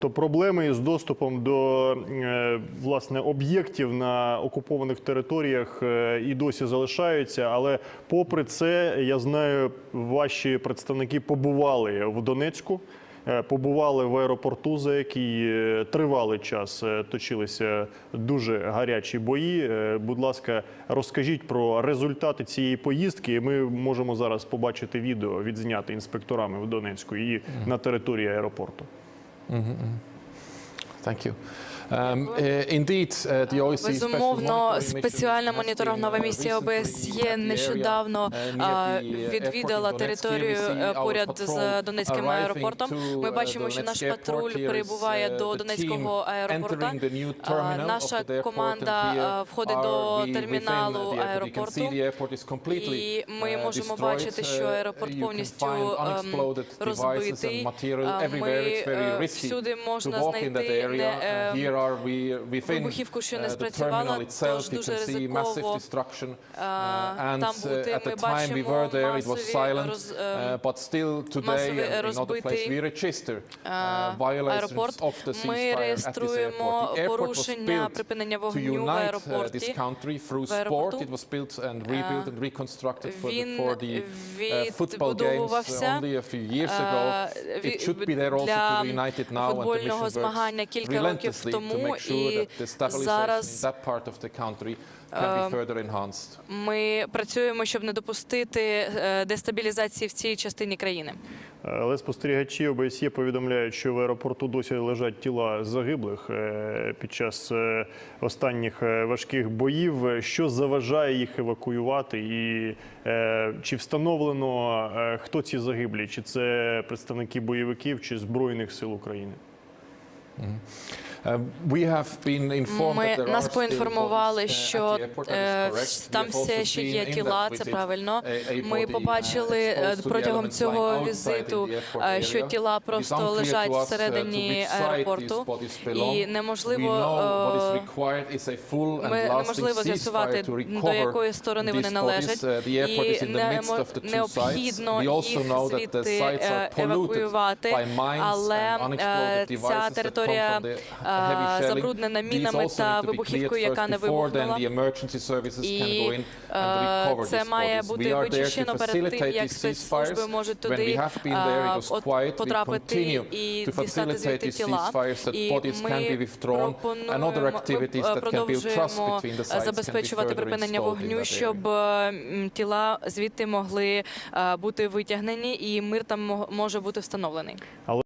То проблеми з доступом до е, власне об'єктів на окупованих територіях е, і досі залишаються. Але попри це, я знаю, ваші представники побували в Донецьку, е, побували в аеропорту, за який тривалий час точилися дуже гарячі бої. Будь ласка, розкажіть про результати цієї поїздки. Ми можемо зараз побачити відео відзняте інспекторами в Донецьку і на території аеропорту. Mm -hmm. Thank you. Um, uh, uh, Безумовно, спеціальна моніторингова uh, місія ОБСЄ нещодавно uh, uh, відвідала територію е, поряд з Донецьким аеропортом. Ми uh, бачимо, що наш патруль прибуває uh, до Донецького аеропорта. Наша команда е, входить до терміналу аеропорту. І ми uh, можемо бачити, що Uh, аеропорт повністю ем, розбитий. Ми е, всюди можна знайти area. не, Uh, ем, Here are we within вибухівку, що не uh, the спрацювала, terminal itself. тож You дуже can see massive ризиково destruction. а, Uh, and там uh, бути. at Ми the time we were бачимо there, it was масові silent. роз- Uh, ем, but still today масовий uh, in other place розбитий, we register uh, а, violations аеропорт. of the Ми ceasefire at this реєструємо airport. The airport was порушення built припинення to вогню в unite uh, this аеропорті. country through в sport. аеропорту. It was built and rebuilt and reconstructed for the, Він for the uh, football games відбудовувався only a few years ago. е, It should be there also для to unite it now and the футбольного mission змагання works кілька років relentlessly to тому, Make і зараз enhanced. ми працюємо, щоб не допустити е, дестабілізації в цій частині країни. Але спостерігачі ОБСЄ повідомляють, що в аеропорту досі лежать тіла загиблих е, під час е, останніх важких боїв. Що заважає їх евакуювати, і чи встановлено хто ці загиблі? Чи це представники бойовиків чи збройних сил України? Informed Ми нас поінформували, uh, що е, там все ще є тіла. Це правильно. Ми uh, побачили е, протягом цього візиту, е, що тіла просто лежать uh, всередині аеропорту, і неможливо е, неможливо з'ясувати, до якої сторони вони належать. Uh, і необхідно їх звідти е, евакуювати, але е, ця територія е, забруднена мінами та вибухівкою, яка не вибухнула. І е, це має бути вичищено перед тим, як спецслужби можуть туди е, потрапити і дістати звідти тіла. І ми е, продовжуємо забезпечувати припинення вогню, щоб е, тіла звідти могли е, бути витягнені, і мир там може бути встановлений.